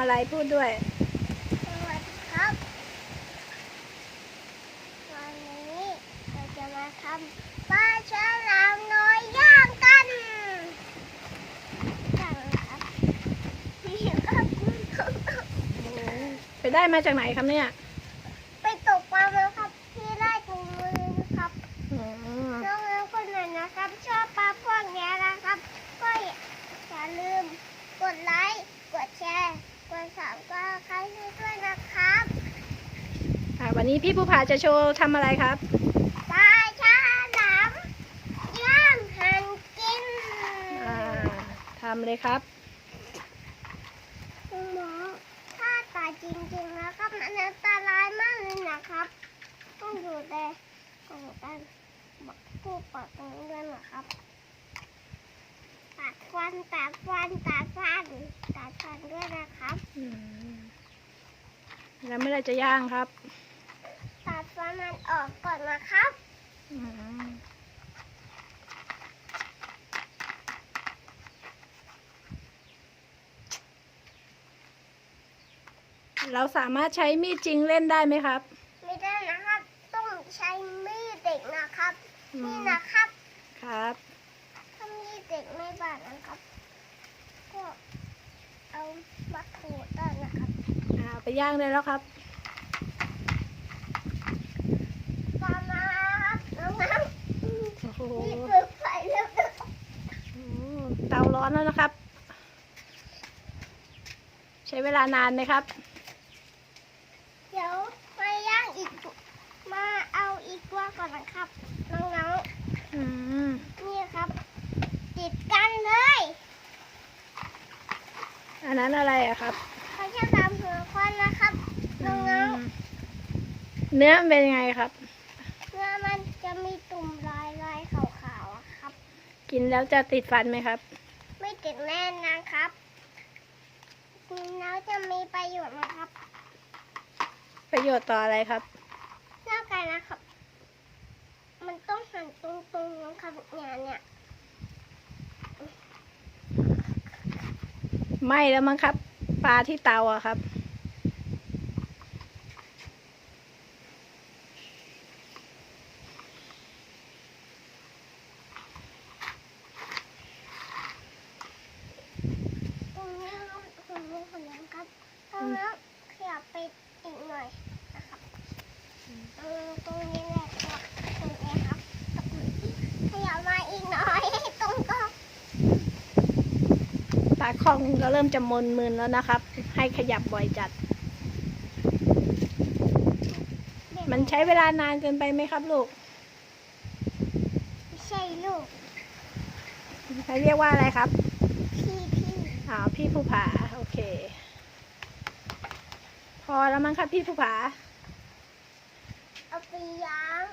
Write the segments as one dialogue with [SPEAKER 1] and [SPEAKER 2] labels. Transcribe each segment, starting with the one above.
[SPEAKER 1] ำอะไรพูดด้วย
[SPEAKER 2] สวัสดีครับ วันนี้เราจะมาทำปลาฉลามน้อยย่างกันจังครับนี่ครับ
[SPEAKER 1] ไปได้มาจากไหนครับเนี่ย
[SPEAKER 2] ไปตกปลาแล้วครับที่ไร่ถุงมือครับ
[SPEAKER 1] อืม
[SPEAKER 2] น้องๆคนไหนนะครับ ชอบปลาพวกนี้นะครับ ก็อย่าลืมกดไลค์ กดแชร์ กดสับก็ใครให้ด้วยนะครับ
[SPEAKER 1] อ่าวั นนี้พี่ภูผาจะโชว์ทำอะไรครับ
[SPEAKER 2] ปลาฉลามย่างหั่นกิน
[SPEAKER 1] อ่าทำเลยครับ
[SPEAKER 2] คุณหมอถ้าตายจริงๆนะครับมันอันตรายมากเลยนะครับ ต้องอยู่แต่ของกันบอกผู้ปกครองด้วยนะครับตัดฟันตัดฟันตัดฟันตัดฟันด้วยนะครับ
[SPEAKER 1] อืมแล้วเมื่อไหรจะย่างครับ
[SPEAKER 2] ตัด ฟันมันออกก่อนนะครับ
[SPEAKER 1] อืมเราสามารถใช้มีดจริงเล่นได้ไหมครับ
[SPEAKER 2] ไม่ได้นะครับ ต้องใช้มีดเด็กนะครับ
[SPEAKER 1] อืม
[SPEAKER 2] นี่นะครับ
[SPEAKER 1] ครับ
[SPEAKER 2] ถ้ามีดเด็กไม่บาดนะครับ ก็เอามาขูดได้นะครับ
[SPEAKER 1] อ่าไปย่างได้แล้วครับ
[SPEAKER 2] ตามมาครับน้องน้
[SPEAKER 1] โอ้โหำ
[SPEAKER 2] นี่เปิดไฟแล้วนะ
[SPEAKER 1] อืมเตาร้อนแล้วนะครับ ใช้เว ลานานไหมครับ
[SPEAKER 2] เดี๋ยวมาย่างอีกตัวมาเอาอีกตัวก่อนนะครับน้อง
[SPEAKER 1] อืม
[SPEAKER 2] ๆนี่ครับ ติดกันเลย
[SPEAKER 1] อันนั้นอะไรอะครับ
[SPEAKER 2] เขาจะตามหัวควันนะครับ
[SPEAKER 1] อื
[SPEAKER 2] น้อง
[SPEAKER 1] มเนื้อมันเป็นยังไงครับ
[SPEAKER 2] ๆเนื้อมันจะมีตุ่มลายลายๆขาวๆอะครับ
[SPEAKER 1] กินแล้วจะติดฟันไหมครับ
[SPEAKER 2] ไม่ติดแน่นนะครับ กินแล้วจะมีประโยชน์นะครับ
[SPEAKER 1] ประโยชน์ต่ออะไรครับ
[SPEAKER 2] เท่ากันนะครับ มันต้องหั่นตรงๆนะครับเนี่ยเนี่ย
[SPEAKER 1] ไหม้แล้วมั้งครับ ปลาที่เตาอะครับ
[SPEAKER 2] ตรงนี้ครับตรงนี้คนนั้นครับตรงนั้นขยับไปอีกหน่อยนะครับเออตรงนี้แหละครับตรงนี้ครับขยับมาอีกหน่อย ตรงก็
[SPEAKER 1] ตาคล่องก็เริ่มจะมนมึนแล้วนะครับ ให้ขยับบ่อยจัด มันใช้เวลานานเกินไปไหมครับลูก
[SPEAKER 2] ไม่ใช่ลูก
[SPEAKER 1] เขาเรียกว่าอะไรครับ
[SPEAKER 2] พี่พี่
[SPEAKER 1] อ๋อพี่ภูผา โอเค พอแล้วมั้งครับพี่ภูผา
[SPEAKER 2] เอาไปย่าง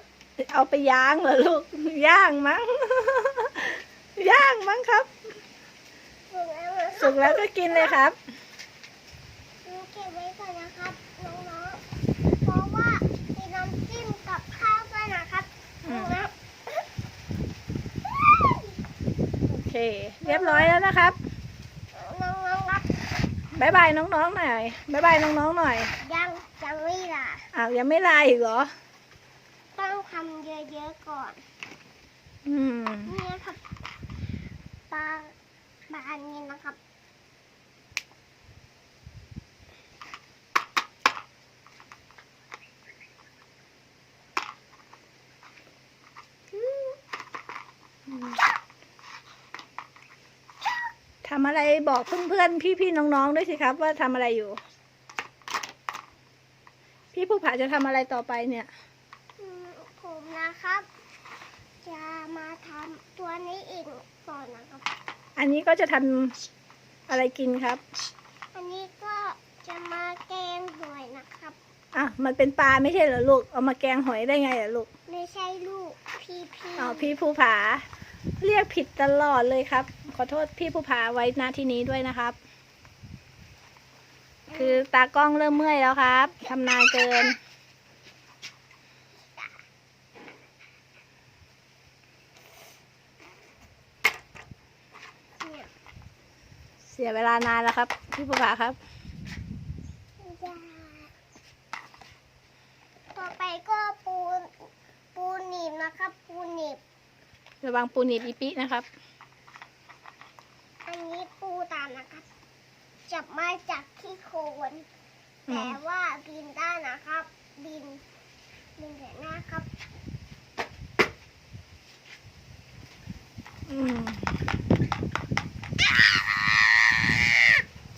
[SPEAKER 1] เอาไปย่างเหรอลูก ย่างมั้ง ย่างมั้งครับ
[SPEAKER 2] สุกแล้วนะ
[SPEAKER 1] สุกแล้วก็กินเลยครับ
[SPEAKER 2] หนูเก็บไว้ก่อนนะครับน้องๆเพราะว่ามีน้ำจิ้มกับข้าวด้วยนะครับ
[SPEAKER 1] อืม
[SPEAKER 2] น้อง
[SPEAKER 1] โอเค เรียบร้อยแล้วนะครับ
[SPEAKER 2] ๆน้องๆครับ
[SPEAKER 1] บายบายน้องๆหน่อยบายบายน้องๆหน่อย
[SPEAKER 2] ยังยังไม่ละ
[SPEAKER 1] อ้าวยังไม่ลาอีกเหรอ
[SPEAKER 2] ต้องทำเยอะๆก่อน
[SPEAKER 1] อืม
[SPEAKER 2] นี่นะครับปลาปลาอันนี้นะครับ
[SPEAKER 1] ทำอะไรบอกเพื่อนๆพี่ๆน้องๆด้วยสิครับ ว่าทำอะไรอยู่ พี่ผู้ผาจะทำอะไรต่อไปเนี่ย
[SPEAKER 2] อืมผมนะครับ จะมาทำตัวนี้อีกก่อนนะครับ
[SPEAKER 1] อันนี้ก็จะทำอะไรกินครับ
[SPEAKER 2] อันนี้ก็จะมาแกงหอยนะครับ
[SPEAKER 1] อะมันเป็นปลาไม่ใช่เหรอลูกเอามาแกงหอยได้ไงเหรอลูก
[SPEAKER 2] ไม่ใช่ลูกพี่พี่
[SPEAKER 1] อ๋อพี่ผู้ผา เรียกผิดตลอดเลยครับ ขอโทษพี่ผู้พาไว้นาที่นี้ด้วยนะครับ คือตากล้องเริ่มเมื่อยแล้วครับทำนานเกิน
[SPEAKER 2] เสี
[SPEAKER 1] ยเวลานานแล้วครับ พี่ผู้พาครับ
[SPEAKER 2] ต่อไปก็ปูนปูนหนีบนะค
[SPEAKER 1] รับปูนะวังปูหนีบอีปินะครับ
[SPEAKER 2] อันนี้ปูตามนะครับ จับมาจากที่โคน
[SPEAKER 1] อืม
[SPEAKER 2] แต่ว่าบินได้นะครับ บินบินแต่หน้าครับ
[SPEAKER 1] อืม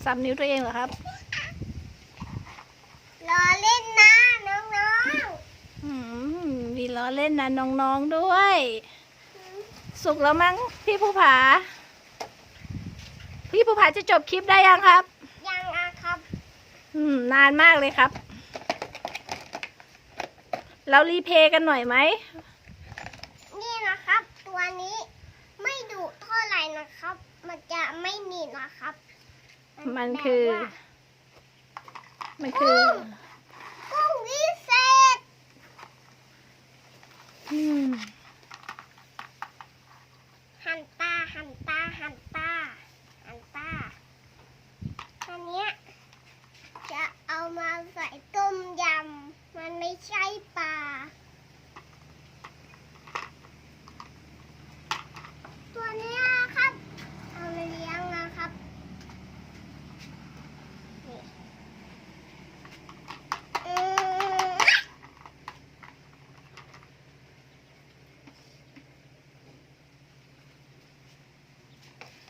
[SPEAKER 1] สับนิ้วตัวเองเหรอครับ
[SPEAKER 2] รอเล่นนะน้อง
[SPEAKER 1] อืมมีล้อเล่นนะน้องๆด้วย
[SPEAKER 2] ๆ
[SPEAKER 1] สุกแล้วมั้งพี่ภูผา พี่ภูผาจะจบคลิปได้ยังครับ
[SPEAKER 2] ยังนะครับ
[SPEAKER 1] อืม นานมากเลยครับ เรารีเพลย์กันหน่อยไหม
[SPEAKER 2] นี่นะครับ ตัวนี้ไม่ดุเท่าไหร่นะครับ มันจะไม่หนีนะครับ
[SPEAKER 1] มันคือ
[SPEAKER 2] แบบว่า
[SPEAKER 1] มันคือ
[SPEAKER 2] กุ้งวิเศษ
[SPEAKER 1] อืม
[SPEAKER 2] หันตาหันตาหันตาหันตาอันเนี้ยจะเอามาใส่ต้มยำ มันไม่ใช่ปลา ตัวเนี้ยครับ เอามาเลี้ยงนะครับนี่อืม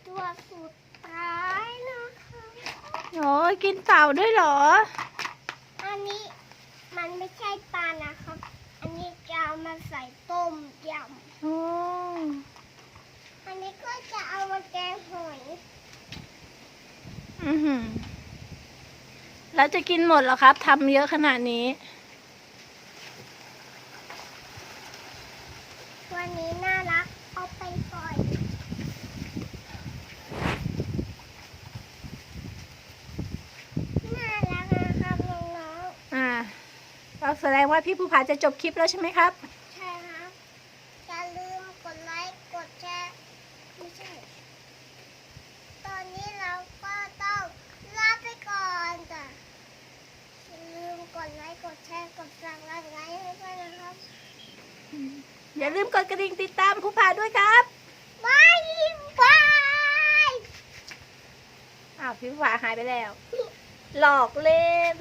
[SPEAKER 2] ตัว สุดท้ายนะคะ
[SPEAKER 1] โอ้ยกินเต่าด้วยเหรอ
[SPEAKER 2] อันนี้มันไม่ใช่ปลานะครับ อันนี้จะเอามาใส่ต้มย
[SPEAKER 1] โอ้ำ
[SPEAKER 2] อันนี้ก็จะเอามาแกงหอย
[SPEAKER 1] อือหือแล้วจะกินหมดเหรอครับทำเยอะขนาดนี้
[SPEAKER 2] วันนี้น่ารัก เอาไปปล่อย น่ารักนะครับน้อง
[SPEAKER 1] อ่าเรา แสดงว่าพี่ภูผาจะจบคลิปแล้วใช่ไหมครับ
[SPEAKER 2] ๆใช่ครับ อย่าลืมกดไลค์ กดแชร์ ไม่ใช่ ตอนนี้เราก็ต้องลาไปก่อนจ้ะอย่าลืมกดไลค์ กดแชร์ กดสั่งไลค์ไลค์ให้ด้วยนะครับ
[SPEAKER 1] อย่าลืมกดกระดิ่งติดตามภูผาด้วยครับ
[SPEAKER 2] บายบาย
[SPEAKER 1] อ้าวพี่ภูผาหายไปแล้ว หลอกเล่น